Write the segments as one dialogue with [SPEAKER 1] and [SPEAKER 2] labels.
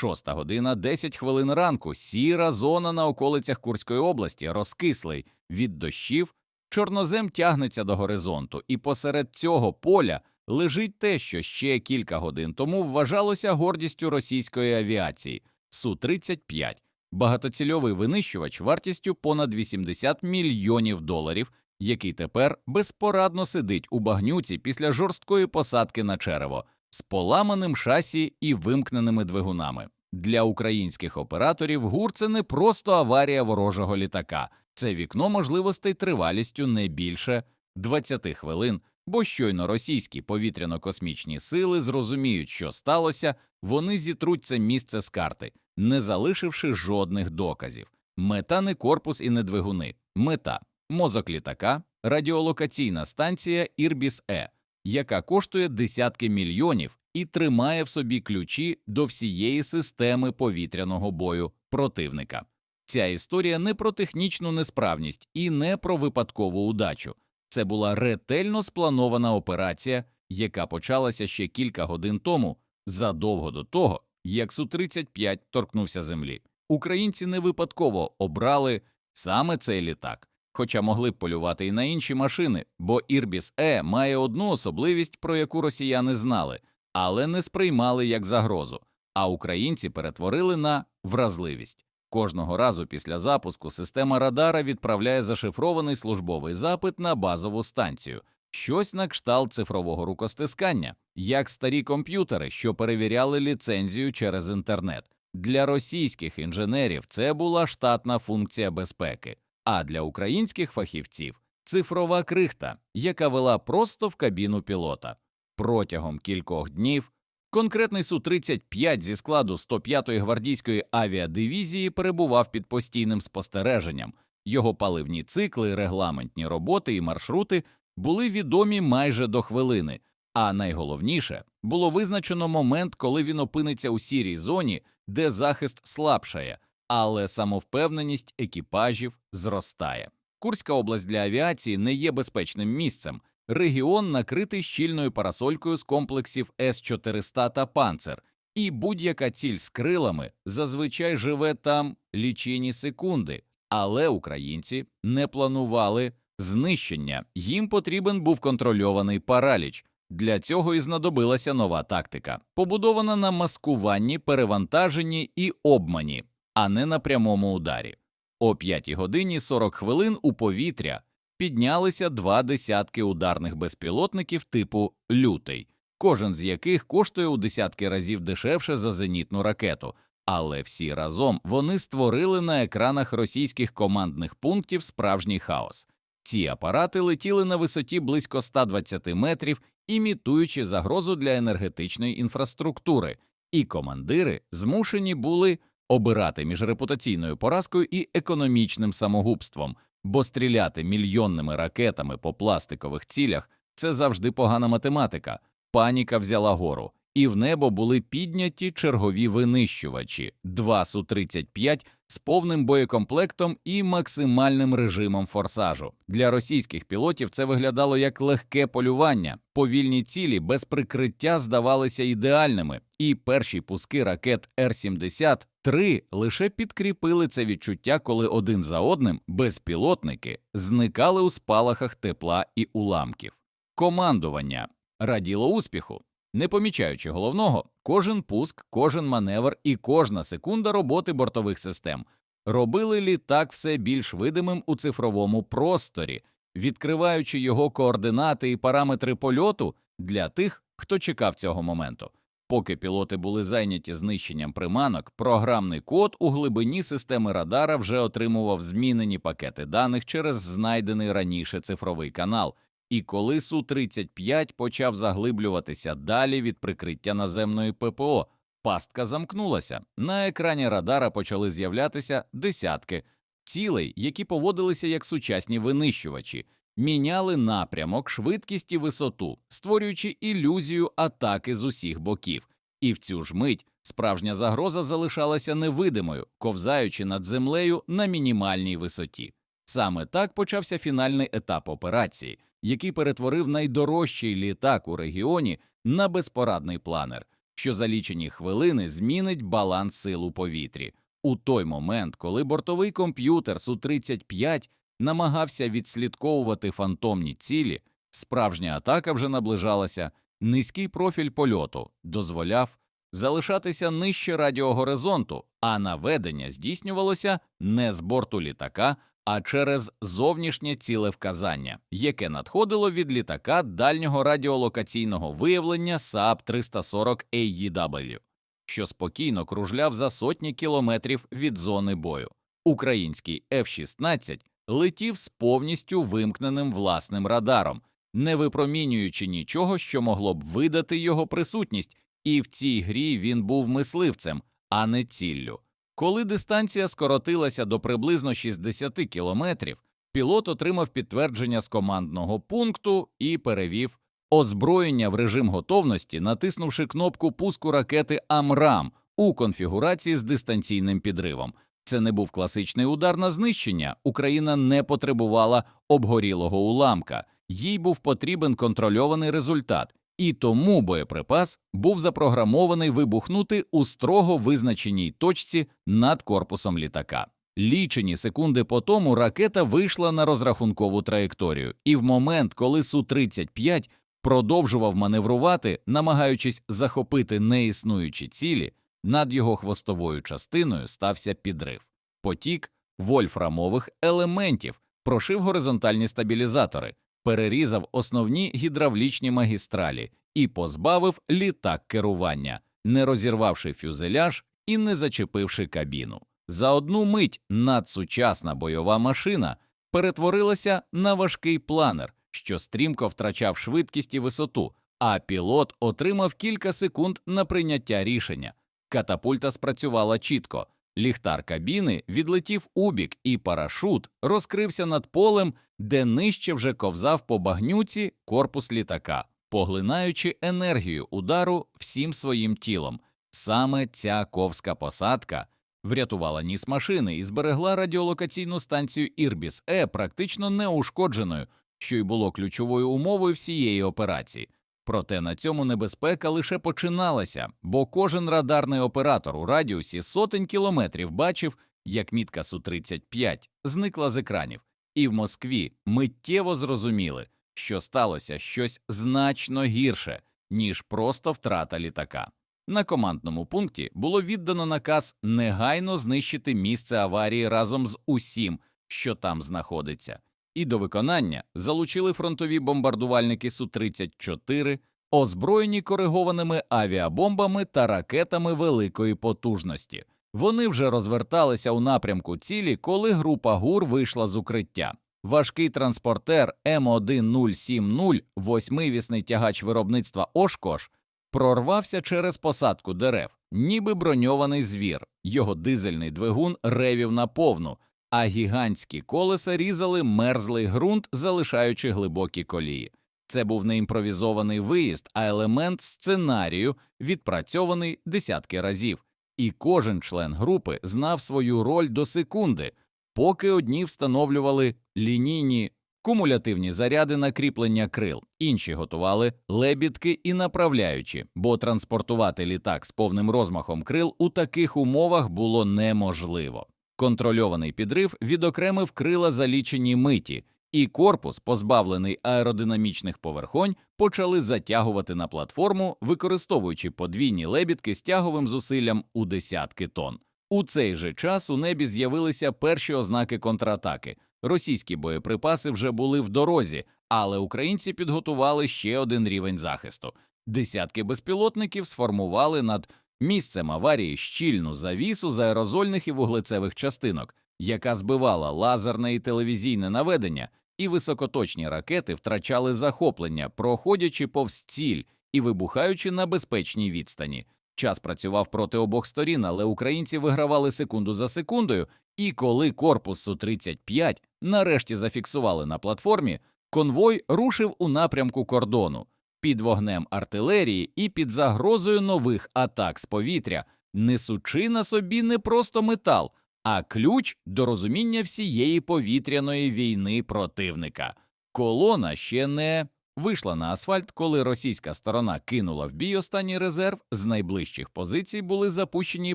[SPEAKER 1] Шоста година 10 хвилин ранку. Сіра зона на околицях Курської області, розкислий від дощів. Чорнозем тягнеться до горизонту, і посеред цього поля лежить те, що ще кілька годин тому вважалося гордістю російської авіації Су-35 багатоцільовий винищувач вартістю понад 80 мільйонів доларів, який тепер безпорадно сидить у багнюці після жорсткої посадки на черево з поламаним шасі і вимкненими двигунами. Для українських операторів ГУР це не просто аварія ворожого літака, це вікно можливостей тривалістю не більше 20 хвилин. Бо щойно російські повітряно-космічні сили зрозуміють, що сталося, вони зітруть це місце з карти, не залишивши жодних доказів. Мета не корпус і не двигуни. Мета мозок літака, радіолокаційна станція Ірбіс Е, яка коштує десятки мільйонів і тримає в собі ключі до всієї системи повітряного бою противника. Ця історія не про технічну несправність і не про випадкову удачу. Це була ретельно спланована операція, яка почалася ще кілька годин тому, задовго до того, як Су-35 торкнувся землі. Українці не випадково обрали саме цей літак, хоча могли б полювати і на інші машини, бо Ірбіс Е має одну особливість, про яку росіяни знали, але не сприймали як загрозу, а українці перетворили на вразливість. Кожного разу після запуску система радара відправляє зашифрований службовий запит на базову станцію, щось на кшталт цифрового рукостискання, як старі комп'ютери, що перевіряли ліцензію через інтернет. Для російських інженерів це була штатна функція безпеки, а для українських фахівців цифрова крихта, яка вела просто в кабіну пілота. Протягом кількох днів Конкретний Су-35 зі складу 105-ї гвардійської авіадивізії перебував під постійним спостереженням. Його паливні цикли, регламентні роботи і маршрути були відомі майже до хвилини. А найголовніше було визначено момент, коли він опиниться у сірій зоні, де захист слабшає, але самовпевненість екіпажів зростає. Курська область для авіації не є безпечним місцем. Регіон накритий щільною парасолькою з комплексів С-400 та «Панцер», і будь-яка ціль з крилами зазвичай живе там лічені секунди, але українці не планували знищення, їм потрібен був контрольований параліч. Для цього і знадобилася нова тактика, побудована на маскуванні, перевантаженні і обмані, а не на прямому ударі. О 5 годині 40 хвилин у повітря піднялися два десятки ударних безпілотників типу лютий, кожен з яких коштує у десятки разів дешевше за зенітну ракету, але всі разом вони створили на екранах російських командних пунктів справжній хаос. Ці апарати летіли на висоті близько 120 метрів, імітуючи загрозу для енергетичної інфраструктури, і командири змушені були обирати між репутаційною поразкою і економічним самогубством, бо стріляти мільйонними ракетами по пластикових цілях це завжди погана математика. Паніка взяла гору, і в небо були підняті чергові винищувачі два Су-35 з повним боєкомплектом і максимальним режимом форсажу. Для російських пілотів це виглядало як легке полювання. Повільні цілі без прикриття здавалися ідеальними, і перші пуски ракет Р-73 лише підкріпили це відчуття, коли один за одним безпілотники зникали у спалахах тепла і уламків. Командування раділо успіху. Не помічаючи головного, кожен пуск, кожен маневр і кожна секунда роботи бортових систем робили літак все більш видимим у цифровому просторі, відкриваючи його координати і параметри польоту для тих, хто чекав цього моменту. Поки пілоти були зайняті знищенням приманок, програмний код у глибині системи радара вже отримував змінені пакети даних через знайдений раніше цифровий канал. І коли Су-35 почав заглиблюватися далі від прикриття наземної ППО, пастка замкнулася. На екрані радара почали з'являтися десятки цілей, які поводилися як сучасні винищувачі, міняли напрямок, швидкість і висоту, створюючи ілюзію атаки з усіх боків. І в цю ж мить справжня загроза залишалася невидимою, ковзаючи над землею на мінімальній висоті. Саме так почався фінальний етап операції який перетворив найдорожчий літак у регіоні на безпорадний планер. що за лічені хвилини змінить баланс сил у повітрі. У той момент, коли бортовий комп'ютер Су-35 намагався відслідковувати фантомні цілі, справжня атака вже наближалася, низький профіль польоту дозволяв залишатися нижче радіогоризонту, а наведення здійснювалося не з борту літака, а через зовнішнє цілевказання, яке надходило від літака дальнього радіолокаційного виявлення САП 340 AEW, що спокійно кружляв за сотні кілометрів від зони бою. Український F-16 летів з повністю вимкненим власним радаром, не випромінюючи нічого, що могло б видати його присутність, і в цій грі він був мисливцем, а не ціллю. Коли дистанція скоротилася до приблизно 60 кілометрів, пілот отримав підтвердження з командного пункту і перевів озброєння в режим готовності, натиснувши кнопку пуску ракети Амрам у конфігурації з дистанційним підривом. Це не був класичний удар на знищення. Україна не потребувала обгорілого уламка, їй був потрібен контрольований результат, і тому боєприпас був запрограмований вибухнути у строго визначеній точці над корпусом літака. Лічені секунди по тому ракета вийшла на розрахункову траєкторію, і в момент, коли Су-35 продовжував маневрувати, намагаючись захопити неіснуючі цілі, над його хвостовою частиною стався підрив. Потік вольфрамових елементів прошив горизонтальні стабілізатори, перерізав основні гідравлічні магістралі і позбавив літак керування, не розірвавши фюзеляж і не зачепивши кабіну. За одну мить надсучасна бойова машина перетворилася на важкий планер, що стрімко втрачав швидкість і висоту, а пілот отримав кілька секунд на прийняття рішення. Катапульта спрацювала чітко. Ліхтар кабіни відлетів убік, і парашут розкрився над полем, де нижче вже ковзав по багнюці корпус літака, поглинаючи енергію удару всім своїм тілом. Саме ця ковська посадка врятувала ніс машини і зберегла радіолокаційну станцію Ірбіс Е практично неушкодженою, що й було ключовою умовою всієї операції. Проте на цьому небезпека лише починалася, бо кожен радарний оператор у радіусі сотень кілометрів бачив, як мітка Су-35 зникла з екранів, і в Москві миттєво зрозуміли, що сталося щось значно гірше, ніж просто втрата літака. На командному пункті було віддано наказ негайно знищити місце аварії разом з усім, що там знаходиться і до виконання залучили фронтові бомбардувальники Су-34, озброєні коригованими авіабомбами та ракетами великої потужності. Вони вже розверталися у напрямку цілі, коли група ГУР вийшла з укриття. Важкий транспортер М1070, восьмивісний тягач виробництва Ошкош, прорвався через посадку дерев, ніби броньований звір. Його дизельний двигун ревів наповну, а гігантські колеса різали мерзлий ґрунт, залишаючи глибокі колії. Це був не імпровізований виїзд, а елемент сценарію, відпрацьований десятки разів, і кожен член групи знав свою роль до секунди, поки одні встановлювали лінійні кумулятивні заряди на кріплення крил, інші готували лебідки і направляючі, бо транспортувати літак з повним розмахом крил у таких умовах було неможливо. Контрольований підрив відокремив крила за лічені миті, і корпус, позбавлений аеродинамічних поверхонь, почали затягувати на платформу, використовуючи подвійні лебідки з тяговим зусиллям у десятки тонн. У цей же час у небі з'явилися перші ознаки контратаки. Російські боєприпаси вже були в дорозі, але українці підготували ще один рівень захисту. Десятки безпілотників сформували над місцем аварії щільну завісу з аерозольних і вуглецевих частинок, яка збивала лазерне і телевізійне наведення, і високоточні ракети втрачали захоплення, проходячи повз ціль і вибухаючи на безпечній відстані. Час працював проти обох сторін, але українці вигравали секунду за секундою, і коли корпус Су-35 нарешті зафіксували на платформі, конвой рушив у напрямку кордону під вогнем артилерії і під загрозою нових атак з повітря, несучи на собі не просто метал, а ключ до розуміння всієї повітряної війни противника. Колона ще не вийшла на асфальт, коли російська сторона кинула в бій останній резерв. З найближчих позицій були запущені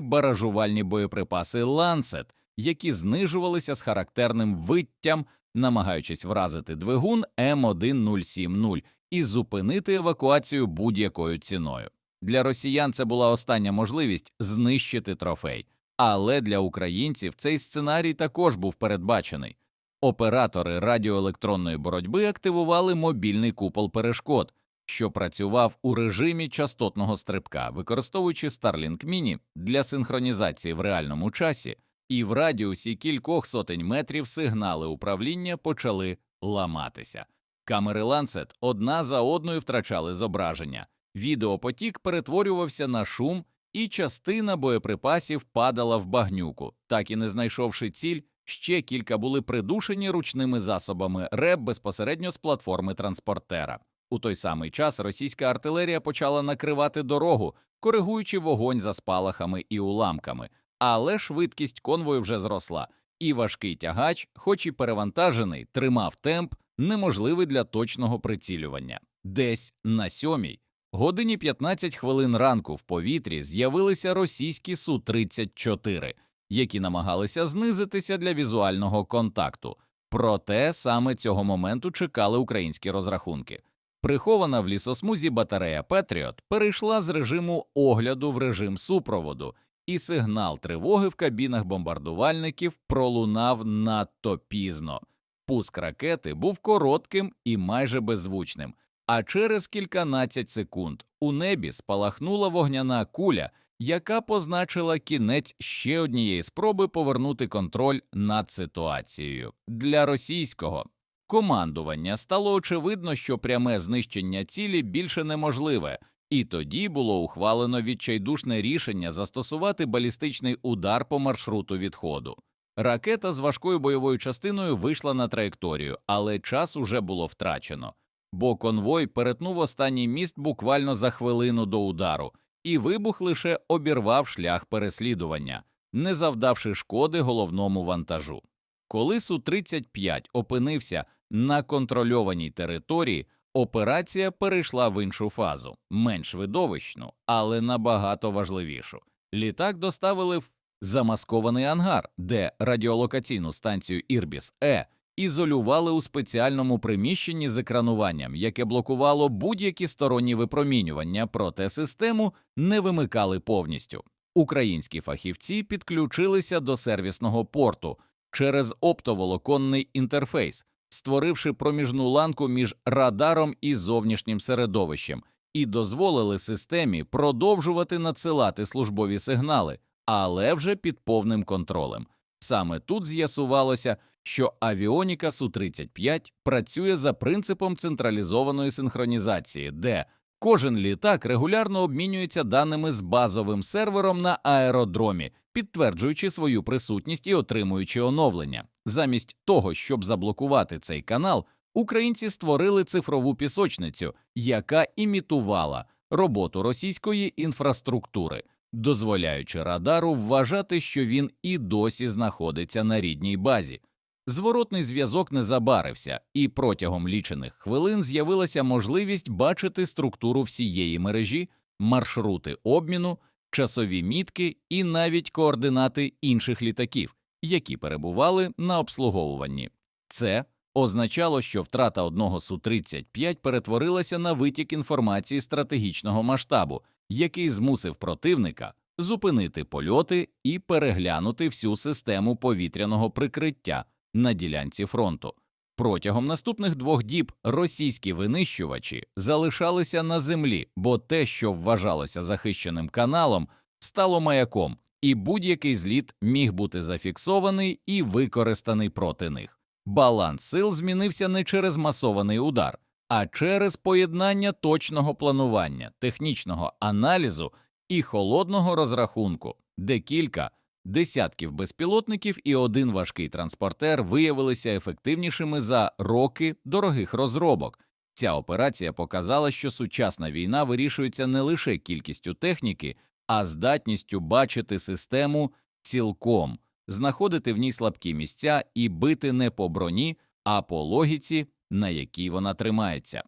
[SPEAKER 1] баражувальні боєприпаси Ланцет, які знижувалися з характерним виттям, намагаючись вразити двигун М1070 і зупинити евакуацію будь-якою ціною. Для росіян це була остання можливість знищити трофей, але для українців цей сценарій також був передбачений. Оператори радіоелектронної боротьби активували мобільний купол перешкод, що працював у режимі частотного стрибка, використовуючи Starlink Mini для синхронізації в реальному часі, і в радіусі кількох сотень метрів сигнали управління почали ламатися. Камери Lancet одна за одною втрачали зображення. Відеопотік перетворювався на шум, і частина боєприпасів падала в багнюку, так і не знайшовши ціль. Ще кілька були придушені ручними засобами РЕБ безпосередньо з платформи транспортера. У той самий час російська артилерія почала накривати дорогу, коригуючи вогонь за спалахами і уламками, але швидкість конвою вже зросла, і важкий тягач, хоч і перевантажений, тримав темп, неможливий для точного прицілювання. Десь на сьомій годині 15 хвилин ранку в повітрі з'явилися російські су 34 які намагалися знизитися для візуального контакту. Проте саме цього моменту чекали українські розрахунки. Прихована в лісосмузі батарея Петріот перейшла з режиму огляду в режим супроводу, і сигнал тривоги в кабінах бомбардувальників пролунав надто пізно. Пуск ракети був коротким і майже беззвучним. А через кільканадцять секунд у небі спалахнула вогняна куля, яка позначила кінець ще однієї спроби повернути контроль над ситуацією для російського командування. Стало очевидно, що пряме знищення цілі більше неможливе, і тоді було ухвалено відчайдушне рішення застосувати балістичний удар по маршруту відходу. Ракета з важкою бойовою частиною вийшла на траєкторію, але час уже було втрачено, бо конвой перетнув останній міст буквально за хвилину до удару і вибух лише обірвав шлях переслідування, не завдавши шкоди головному вантажу. Коли су 35 опинився на контрольованій території, операція перейшла в іншу фазу, менш видовищну, але набагато важливішу. Літак доставили в замаскований ангар, де радіолокаційну станцію Ірбіс Е ізолювали у спеціальному приміщенні з екрануванням, яке блокувало будь-які сторонні випромінювання, проте систему не вимикали повністю. Українські фахівці підключилися до сервісного порту через оптоволоконний інтерфейс, створивши проміжну ланку між радаром і зовнішнім середовищем, і дозволили системі продовжувати надсилати службові сигнали, але вже під повним контролем. Саме тут з'ясувалося, що авіоніка су 35 працює за принципом централізованої синхронізації, де кожен літак регулярно обмінюється даними з базовим сервером на аеродромі, підтверджуючи свою присутність і отримуючи оновлення. Замість того, щоб заблокувати цей канал, українці створили цифрову пісочницю, яка імітувала роботу російської інфраструктури. Дозволяючи радару вважати, що він і досі знаходиться на рідній базі. Зворотний зв'язок не забарився, і протягом лічених хвилин з'явилася можливість бачити структуру всієї мережі, маршрути обміну, часові мітки і навіть координати інших літаків, які перебували на обслуговуванні. Це означало, що втрата одного су 35 перетворилася на витік інформації стратегічного масштабу, який змусив противника зупинити польоти і переглянути всю систему повітряного прикриття на ділянці фронту. Протягом наступних двох діб російські винищувачі залишалися на землі, бо те, що вважалося захищеним каналом, стало маяком, і будь-який зліт міг бути зафіксований і використаний проти них. Баланс сил змінився не через масований удар, а через поєднання точного планування, технічного аналізу і холодного розрахунку, де кілька десятків безпілотників і один важкий транспортер виявилися ефективнішими за роки дорогих розробок. Ця операція показала, що сучасна війна вирішується не лише кількістю техніки, а здатністю бачити систему цілком, знаходити в ній слабкі місця і бити не по броні, а по логіці, на якій вона тримається.